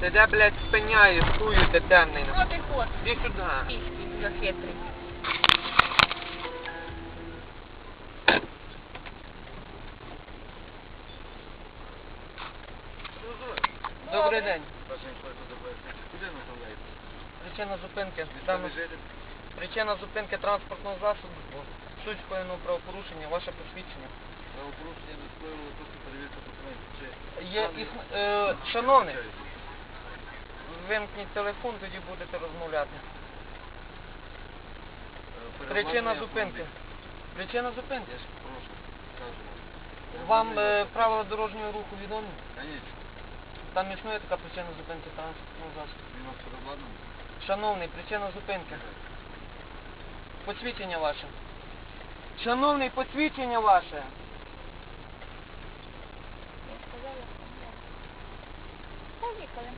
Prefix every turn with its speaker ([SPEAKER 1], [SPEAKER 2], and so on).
[SPEAKER 1] Ти де, блядь, спиняєш, хую ти темний.
[SPEAKER 2] Ну ти ход.
[SPEAKER 1] Іди сюди.
[SPEAKER 2] За хитрий.
[SPEAKER 1] Добрий день. Причина зупинки.
[SPEAKER 3] Житель?
[SPEAKER 1] Причина зупинки транспортного засобу. Суть скоєного правопорушення, ваше посвідчення.
[SPEAKER 3] Правопорушення не скоїли, просто перевірка документів.
[SPEAKER 1] Є іс... е, шановний. Вимкніть телефон, тоді будете розмовляти.
[SPEAKER 3] Е,
[SPEAKER 1] Причина зупинки. Причина зупинки.
[SPEAKER 3] Я ж прошу, кажу.
[SPEAKER 1] Вам е, правила дорожнього руху відомі?
[SPEAKER 3] Конечно.
[SPEAKER 1] Там існує така причина зупинки транспортного засобу.
[SPEAKER 3] Він?
[SPEAKER 1] Шановний, причина зупинки. Посвідчення ваше. Шановний, посвідчення ваше.
[SPEAKER 2] Я сказала, що Поїхали.